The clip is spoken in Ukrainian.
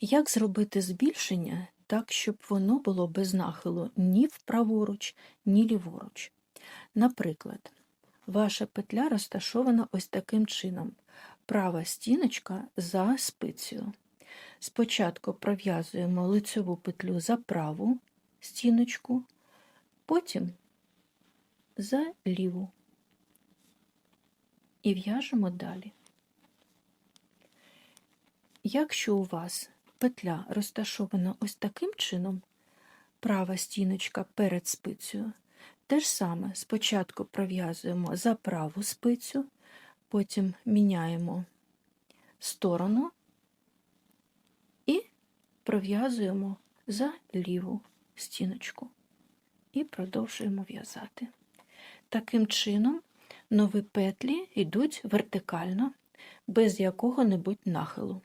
Як зробити збільшення так, щоб воно було без нахилу ні вправоруч, ні ліворуч? Наприклад, ваша петля розташована ось таким чином. Права стіночка за спицею. Спочатку пров'язуємо лицеву петлю за праву стіночку, потім за ліву і в'яжемо далі. Якщо у вас петля розташована ось таким чином, права стіночка перед спицею, те ж саме спочатку пров'язуємо за праву спицю, потім міняємо сторону і пров'язуємо за ліву стіночку і продовжуємо в'язати. Таким чином нові петлі йдуть вертикально, без якого-небудь нахилу.